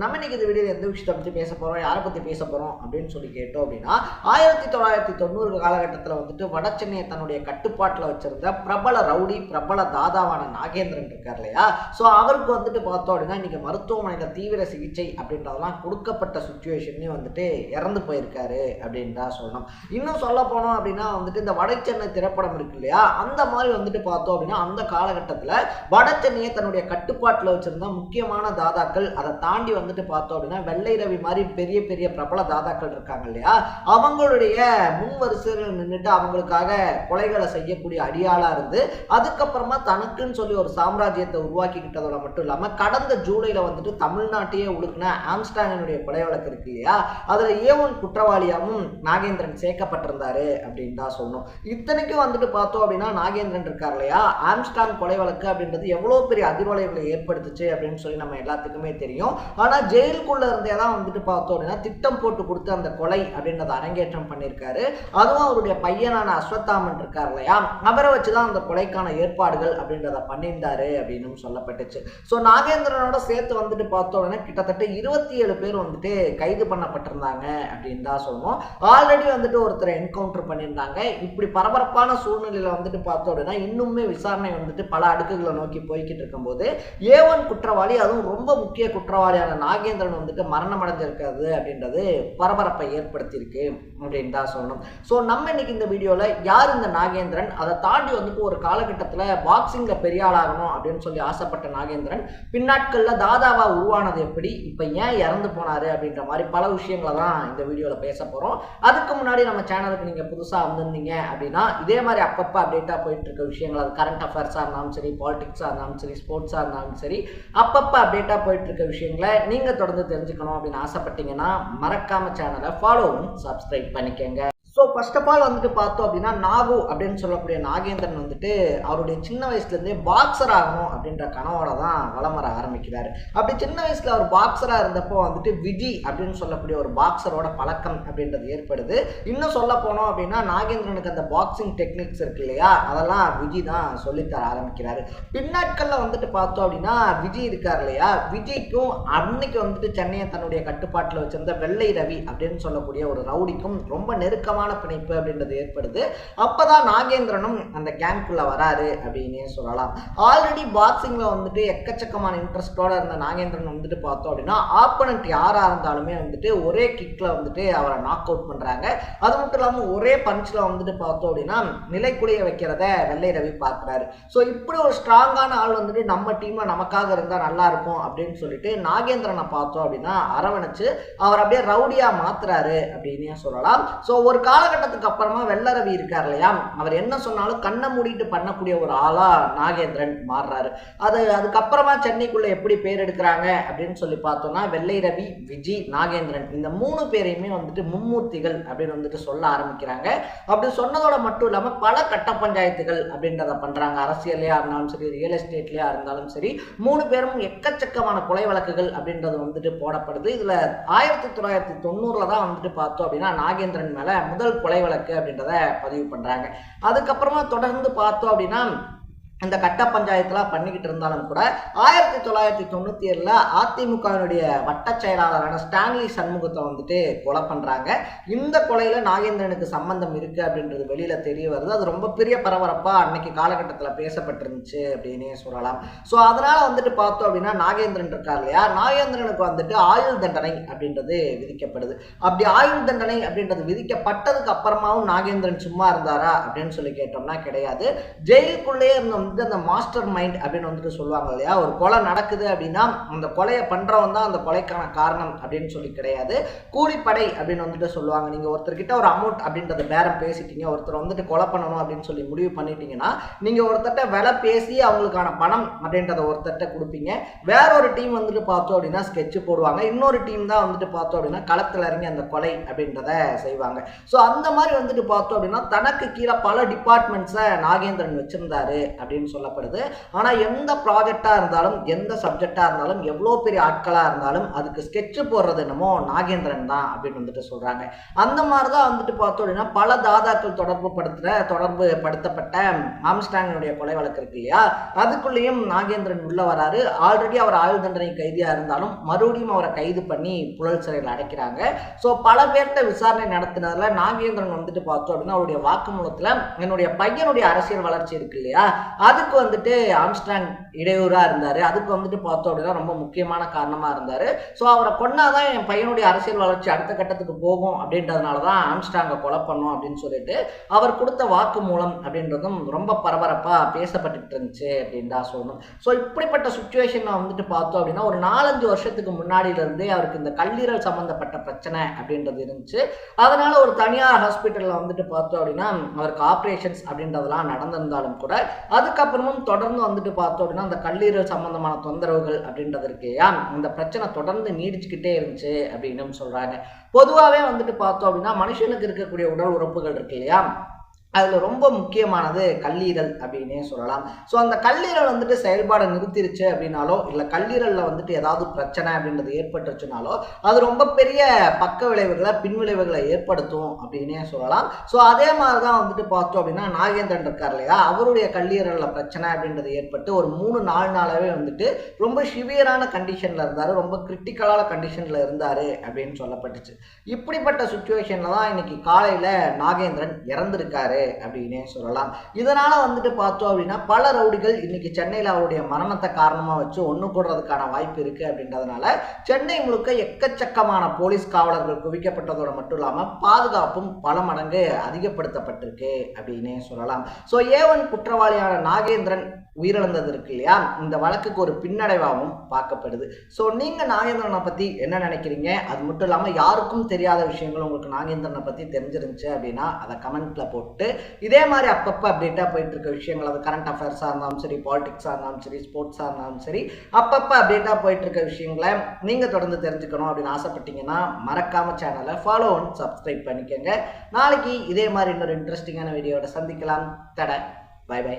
நம்ம இன்னைக்கு இந்த வீடியோ எந்த விஷயத்தை பற்றி பேச போகிறோம் யாரை பற்றி பேச போகிறோம் அப்படின்னு சொல்லி கேட்டோம் அப்படின்னா ஆயிரத்தி தொள்ளாயிரத்தி தொண்ணூறு காலகட்டத்தில் வந்துட்டு வட சென்னையை தன்னுடைய கட்டுப்பாட்டில் வச்சிருந்த பிரபல ரவுடி பிரபல தாதாவான நாகேந்திரன் இருக்கார் இல்லையா? ஸோ அவருக்கு வந்துட்டு பார்த்தோம் அப்படின்னா இன்றைக்கி மருத்துவமனையில் தீவிர சிகிச்சை அப்படின்றதெல்லாம் கொடுக்கப்பட்ட சுச்சுவேஷன்லேயும் வந்துட்டு இறந்து போயிருக்காரு அப்படின்னு தான் சொல்லணும். இன்னும் சொல்ல போனோம் அப்படின்னா வந்துட்டு இந்த வட சென்னை திரைப்படம் இருக்கு இல்லையா? அந்த மாதிரி வந்துட்டு பார்த்தோம் அப்படின்னா அந்த காலகட்டத்தில் வட சென்னையை தன்னுடைய கட்டுப்பாட்டில் வச்சிருந்த முக்கியமான தாதாக்கள் அதை தாண்டி வந்து வந்துட்டு பார்த்தோம் அப்படின்னா வெள்ளை ரவி மாதிரி பெரிய பெரிய பிரபல தாதாக்கள் இருக்காங்க இல்லையா? அவங்களுடைய முன் வரிசையில் நின்றுட்டு அவங்களுக்காக கொலைகளை செய்யக்கூடிய அடியாளா இருந்து அதுக்கப்புறமா தனக்குன்னு சொல்லி ஒரு சாம்ராஜ்யத்தை உருவாக்கிக்கிட்டதோட மட்டும் இல்லாம கடந்த ஜூலைல வந்துட்டு தமிழ்நாட்டையே உழுக்கின ஆம்ஸ்டாங்கனுடைய கொலை வழக்கு இருக்கு இல்லையா? அதுல ஏவன் குற்றவாளியாகவும் நாகேந்திரன் சேர்க்கப்பட்டிருந்தாரு அப்படின்னு தான் சொல்லணும். இத்தனைக்கும் வந்துட்டு பார்த்தோம் அப்படின்னா நாகேந்திரன் இருக்கார் இல்லையா? ஆம்ஸ்டாங் கொலை வழக்கு அப்படின்றது எவ்வளவு பெரிய அதிர்வலைகளை ஏற்படுத்துச்சு அப்படின்னு சொல்லி நம்ம எல்லாத்துக்குமே தெரியும். ஆனா ஆனால் ஜெயிலுக்குள்ளே இருந்தே தான் வந்துட்டு பார்த்தோம் அப்படின்னா திட்டம் போட்டு கொடுத்து அந்த கொலை அப்படின்றத அரங்கேற்றம் பண்ணியிருக்காரு. அதுவும் அவருடைய பையனான அஸ்வத்தாமன் இருக்கார் இல்லையா? அவரை வச்சு தான் அந்த கொலைக்கான ஏற்பாடுகள் அப்படின்றத பண்ணியிருந்தாரு அப்படின்னு சொல்லப்பட்டுச்சு. ஸோ நாகேந்திரனோட சேர்த்து வந்துட்டு பார்த்தோம் அப்படின்னா கிட்டத்தட்ட இருபத்தி ஏழு பேர் வந்துட்டு கைது பண்ணப்பட்டிருந்தாங்க அப்படின்னு தான் சொல்லணும். ஆல்ரெடி வந்துட்டு ஒருத்தரை என்கவுண்டர் பண்ணியிருந்தாங்க. இப்படி பரபரப்பான சூழ்நிலையில வந்துட்டு பார்த்தோம் அப்படின்னா இன்னுமே விசாரணை வந்துட்டு பல அடுக்குகளை நோக்கி போய்கிட்டு இருக்கும்போது ஏவன் குற்றவாளி அதுவும் ரொம்ப முக்கிய குற்றவாளியான நாகேந்திரன் வந்துட்டு மரணம் அடைஞ்சிருக்காது அப்படின்றது பரபரப்பை ஏற்படுத்தியிருக்கு அப்படின்னு தான் சொல்லணும். ஸோ நம்ம இன்னைக்கு இந்த வீடியோவில் யார் இந்த நாகேந்திரன்? அதை தாண்டி வந்துட்டு ஒரு காலகட்டத்தில் பாக்ஸிங்கில் பெரிய ஆளாகணும் அப்படின்னு சொல்லி ஆசைப்பட்ட நாகேந்திரன் பின்னாட்களில் தாதாவாக உருவானது எப்படி? இப்போ ஏன் இறந்து போனார் அப்படின்ற மாதிரி பல விஷயங்களை தான் இந்த வீடியோவில் பேச போகிறோம் அதுக்கு முன்னாடி நம்ம சேனலுக்கு நீங்கள் புதுசாக வந்திருந்தீங்க அப்படின்னா இதே மாதிரி அப்பப்போ அப்டேட்டாக போயிட்டு இருக்க விஷயங்கள் அது கரண்ட் அஃபேர்ஸாக இருந்தாலும் சரி பாலிடிக்ஸாக இருந்தாலும் சரி ஸ்போர்ட்ஸாக இருந்தாலும் சரி அப்பப்போ அப்டேட்டாக போயிட்டு இருக்க விஷயங்களை நீங்கள் தொடர்ந்து தெரிஞ்சுக்கணும் அப்படின்னு ஆசைப்பட்டீங்கன்னா மறக்காம சேனலை ஃபாலோவும் சப்ஸ்கிரைப் பண்ணிக்கங்க. ஃபர்ஸ்ட் ஆஃப் ஆல் வந்துட்டு பார்த்தோம் அப்படின்னா நாகு அப்படின்னு சொல்லக்கூடிய நாகேந்திரன் வந்துட்டு அவருடைய சின்ன வயசுலேருந்தே பாக்ஸர் ஆகணும் அப்படின்ற கனவோட தான் வலம் வர ஆரம்பிக்கிறார். அப்படி சின்ன வயசில் அவர் பாக்ஸராக இருந்தப்போ வந்துட்டு விஜி அப்படின்னு சொல்லக்கூடிய ஒரு பாக்ஸரோட பழக்கம் அப்படின்றது ஏற்படுது. இன்னும் சொல்ல போனோம் அப்படின்னா நாகேந்திரனுக்கு அந்த பாக்ஸிங் டெக்னிக்ஸ் இருக்கு இல்லையா? அதெல்லாம் விஜி தான் சொல்லித்தர ஆரம்பிக்கிறாரு. பின்னாட்களில் வந்துட்டு பார்த்தோம் அப்படின்னா விஜய் இருக்கார் இல்லையா? விஜய்க்கும் அன்னைக்கு வந்துட்டு சென்னையை தன்னுடைய கட்டுப்பாட்டில் வச்சிருந்த வெள்ளை ரவி அப்படின்னு சொல்லக்கூடிய ஒரு ரவுடிக்கும் ரொம்ப நெருக்கமான பிணைப்பு அப்படின்றது ஏற்படுது. அப்பதான் நாகேந்திரனும் அந்த கேங்குள்ள வராரு அப்படின்னே சொல்லலாம். ஆல்ரெடி பாக்ஸிங்ல வந்துட்டு எக்கச்சக்கமான இன்ட்ரெஸ்டோட இருந்த நாகேந்திரன் வந்துட்டு பார்த்தோம் அப்படின்னா ஆப்பனண்ட் யாரா இருந்தாலுமே வந்துட்டு ஒரே கிக்ல வந்துட்டு அவரை நாக் அவுட் பண்றாங்க. அது மட்டும் இல்லாம ஒரே பஞ்ச்ல வந்துட்டு பார்த்தோம் அப்படின்னா நிலைக்குலைய வைக்கிறத வெள்ளை ரவி பார்க்குறாரு. ஸோ இப்படி ஒரு ஸ்ட்ராங்கான ஆள் வந்துட்டு நம்ம டீம்ல நமக்காக இருந்தால் நல்லா இருக்கும் அப்படின்னு சொல்லிட்டு நாகேந்திரனை பார்த்தோம் அப்படின்னா அரவணைச்சு அவர் அப்படியே ரவுடியா மாத்துறாரு அப்படின்னு சொல்லலாம். ஸோ ஒரு காலகட்டத்துக்கு அப்புறமா வெள்ளரவி இருக்கார் இல்லையா? அவர் என்ன சொன்னாலும் கண்ணை மூடிட்டு பண்ணக்கூடிய ஒரு ஆளா நாகேந்திரன் மாறுறாரு. அது அதுக்கப்புறமா சென்னைக்குள்ள எப்படி பேர் எடுக்கிறாங்க அப்படின்னு சொல்லி பார்த்தோம்னா வெள்ளை ரவி விஜி நாகேந்திரன் இந்த மூணு பேரையுமே வந்துட்டு மும்மூர்த்திகள் அப்படின்னு வந்துட்டு சொல்ல ஆரம்பிக்கிறாங்க. அப்படி சொன்னதோட மட்டும் இல்லாமல் பல கட்ட பஞ்சாயத்துகள் அப்படின்றத பண்றாங்க. அரசியலையா இருந்தாலும் சரி ரியல் எஸ்டேட்லயா இருந்தாலும் சரி மூணு பேரும் எக்கச்சக்கமான கொலை வழக்குகள் அப்படின்றது வந்துட்டு போடப்படுது. இதுல ஆயிரத்தி தொள்ளாயிரத்தி தொண்ணூறுல தான் வந்துட்டு பார்த்தோம் அப்படின்னா நாகேந்திரன் மேல முதல் கொலை வழக்கு அப்படின்றத பதிவு பண்றாங்க. அதுக்கப்புறமா தொடர்ந்து பார்த்தோம் அப்படின்னா இந்த கட்ட பஞ்சாயத்துலாம் பண்ணிக்கிட்டு இருந்தாலும் கூட ஆயிரத்தி தொள்ளாயிரத்தி தொண்ணூற்றி ஏழில் அதிமுகவினுடைய வட்ட செயலாளரான ஸ்டான்லி சண்முகத்தை வந்துட்டு கொலை பண்ணுறாங்க இந்த கொலையில் நாகேந்திரனுக்கு சம்பந்தம் இருக்குது அப்படின்றது வெளியில் தெரிய வருது. அது ரொம்ப பெரிய பரபரப்பாக அன்னைக்கு காலகட்டத்தில் பேசப்பட்டிருந்துச்சு அப்படின்னே சொல்லலாம். ஸோ அதனால் வந்துட்டு பார்த்தோம் அப்படின்னா நாகேந்திரன் இருக்கார் இல்லையா? நாகேந்திரனுக்கு வந்துட்டு ஆயுள் தண்டனை அப்படின்றது விதிக்கப்படுது. அப்படி ஆயுள் தண்டனை அப்படின்றது விதிக்கப்பட்டதுக்கு அப்புறமாவும் நாகேந்திரன் சும்மா இருந்தாரா அப்படின்னு சொல்லி கேட்டோம்னா கிடையாது. ஜெயிலுக்குள்ளேயே இருந்த வந்து அந்த மாஸ்டர் மைண்ட் அப்படின்னு வந்துட்டு சொல்லுவாங்க இல்லையா? ஒரு கொலை நடக்குது அப்படின்னா அந்த கொலையை பண்ணுறவன் தான் அந்த கொலைக்கான காரணம் அப்படின்னு சொல்லி கிடையாது. கூலிப்படை அப்படின்னு வந்துட்டு சொல்லுவாங்க. நீங்கள் ஒருத்தர்கிட்ட ஒரு அமௌண்ட் அப்படின்றத பேரம் பேசிட்டீங்க ஒருத்தர் வந்துட்டு கொலை பண்ணணும் அப்படின்னு சொல்லி முடிவு பண்ணிட்டீங்கன்னா நீங்கள் ஒருத்தட்ட விலை பேசி அவங்களுக்கான பணம் அப்படின்றத ஒருத்தட்ட கொடுப்பீங்க. வேற ஒரு டீம் வந்துட்டு பார்த்தோம் அப்படின்னா ஸ்கெட்ச் போடுவாங்க. இன்னொரு டீம் தான் வந்துட்டு பார்த்தோம் அப்படின்னா களத்தில் இறங்கி அந்த கொலை அப்படின்றத செய்வாங்க. ஸோ அந்த மாதிரி வந்துட்டு பார்த்தோம் அப்படின்னா தனக்கு கீழே பல டிபார்ட்மெண்ட்ஸை நாகேந்திரன் வச்சிருந்தாரு அப்படின்னு அப்படின்னு சொல்லப்படுது. ஆனால் எந்த ப்ராஜெக்டாக இருந்தாலும் எந்த சப்ஜெக்டாக இருந்தாலும் எவ்வளோ பெரிய ஆட்களாக இருந்தாலும் அதுக்கு ஸ்கெட்சு போடுறது என்னமோ நாகேந்திரன் தான் அப்படின்னு வந்துட்டு சொல்கிறாங்க அந்த மாதிரி தான் வந்துட்டு பார்த்தோம் அப்படின்னா பல தாதாக்கள் தொடர்பு படுத்துகிற தொடர்பு படுத்தப்பட்ட ஆம்ஸ்டாங்கனுடைய கொலை வழக்கு இருக்கு இல்லையா? அதுக்குள்ளேயும் நாகேந்திரன் உள்ள வராரு. ஆல்ரெடி அவர் ஆயுள் தண்டனை கைதியாக இருந்தாலும் மறுபடியும் அவரை கைது பண்ணி புழல் சிறையில் அடைக்கிறாங்க. ஸோ பல பேர்கிட்ட விசாரணை நடத்தினதில் நாகேந்திரன் வந்துட்டு பார்த்தோம் அப்படின்னா அவருடைய வாக்குமூலத்தில் என்னுடைய பையனுடைய அரசியல் வளர்ச்சி இருக்கு இல்லையா? அதுக்கு வந்துட்டு ஆம்ஸ்டாங் இடையூறாக இருந்தார். அதுக்கு வந்துட்டு பார்த்தோம் அப்படின்னா ரொம்ப முக்கியமான காரணமாக இருந்தார். ஸோ அவரை கொண்டாதான் என் பையனுடைய அரசியல் வளர்ச்சி அடுத்த கட்டத்துக்கு போகும் அப்படின்றதுனால தான் ஆம்ஸ்டாங்கை கொலை பண்ணோம் அப்படின்னு சொல்லிட்டு அவர் கொடுத்த வாக்கு மூலம் அப்படின்றதும் ரொம்ப பரபரப்பாக பேசப்பட்டு இருந்துச்சு அப்படின்னு தான் சொல்லணும். ஸோ இப்படிப்பட்ட சுச்சுவேஷனில் வந்துட்டு பார்த்தோம் அப்படின்னா ஒரு நாலஞ்சு வருஷத்துக்கு முன்னாடியிலேருந்தே அவருக்கு இந்த கல்லீரல் சம்மந்தப்பட்ட பிரச்சனை அப்படின்றது இருந்துச்சு. அதனால ஒரு தனியார் ஹாஸ்பிட்டலில் வந்துட்டு பார்த்தோம் அப்படின்னா அவருக்கு ஆப்ரேஷன்ஸ் அப்படின்றதெல்லாம் நடந்திருந்தாலும் கூட அதுக்கு அதுக்கப்புறமும் தொடர்ந்து வந்துட்டு பார்த்தோம் அப்படின்னா அந்த கல்லீரல் சம்பந்தமான தொந்தரவுகள் அப்படின்றது இருக்கையா இந்த பிரச்சனை தொடர்ந்து நீடிச்சுக்கிட்டே இருந்துச்சு அப்படின்னு சொல்றாங்க. பொதுவாகவே வந்துட்டு பார்த்தோம் அப்படின்னா மனுஷனுக்கு இருக்கக்கூடிய உடல் உறுப்புகள் இருக்கு இல்லையா? அதில் ரொம்ப முக்கியமானது கல்லீரல் அப்படின்னே சொல்லலாம். ஸோ அந்த கல்லீரல் வந்துட்டு செயல்பாடை நிறுத்திருச்சு அப்படின்னாலோ இல்லை கல்லீரலில் வந்துட்டு ஏதாவது பிரச்சனை அப்படின்றது ஏற்பட்டுருச்சுனாலோ அது ரொம்ப பெரிய பக்க விளைவுகளை பின்விளைவுகளை ஏற்படுத்தும் அப்படின்னே சொல்லலாம். ஸோ அதே மாதிரி தான் வந்துட்டு பார்த்தோம் அப்படின்னா நாகேந்திரன் இருக்கார் இல்லையா? அவருடைய கல்லீரலில் பிரச்சனை அப்படின்றது ஏற்பட்டு ஒரு மூணு நாலு நாளாகவே வந்துட்டு ரொம்ப சிவியரான கண்டிஷனில் இருந்தார். ரொம்ப கிரிட்டிக்கலான கண்டிஷனில் இருந்தார் அப்படின்னு சொல்லப்பட்டுச்சு. இப்படிப்பட்ட சுச்சுவேஷனில் தான் இன்னைக்கு காலையில் நாகேந்திரன் இறந்திருக்காரு. அப்படின்னே சொல்லலாம். இதனால வந்துட்டு பார்த்தோம் அப்படின்னா பல ரவுடிகள் இன்னைக்கு சென்னையில் அவருடைய மரணத்தை காரணமாக வச்சு ஒன்று கூடுறதுக்கான வாய்ப்பு இருக்கு அப்படின்றதுனால சென்னை முழுக்க எக்கச்சக்கமான போலீஸ் காவலர்கள் குவிக்கப்பட்டதோடு மட்டும் இல்லாமல் பாதுகாப்பும் பல மடங்கு அதிகப்படுத்தப்பட்டிருக்கு அப்படின்னே சொல்லலாம். ஸோ ஏவன் குற்றவாளியான நாகேந்திரன் உயிரிழந்தது இருக்கு இல்லையா இந்த வழக்குக்கு ஒரு பின்னடைவாகவும் பார்க்கப்படுது. ஸோ நீங்கள் நாகேந்திரனை பற்றி என்ன நினைக்கிறீங்க? அது மட்டும் இல்லாமல் யாருக்கும் தெரியாத விஷயங்கள் உங்களுக்கு நாகேந்திரனை பற்றி தெரிஞ்சிருந்துச்சு அப்படின்னா அதை கமெண்ட்ல போட்டு இதே மாதிரி அப்பப்போ அப்டேட்டாக போயிட்டு இருக்க விஷயங்கள் அது கரண்ட் அஃபேர்ஸாக இருந்தாலும் சரி பாலிடிக்ஸாக இருந்தாலும் சரி ஸ்போர்ட்ஸாக இருந்தாலும் சரி அப்பப்போ அப்டேட்டாக போயிட்டு இருக்க விஷயங்களை நீங்கள் தொடர்ந்து தெரிஞ்சுக்கணும் அப்படின்னு ஆசைப்பட்டீங்கன்னா மறக்காம சேனலை ஃபாலோ அண்ட் சப்ஸ்கிரைப் பண்ணிக்கோங்க. நாளைக்கு இதே மாதிரி இன்னொரு இன்ட்ரெஸ்டிங்கான வீடியோட சந்திக்கலாம். தட பை பை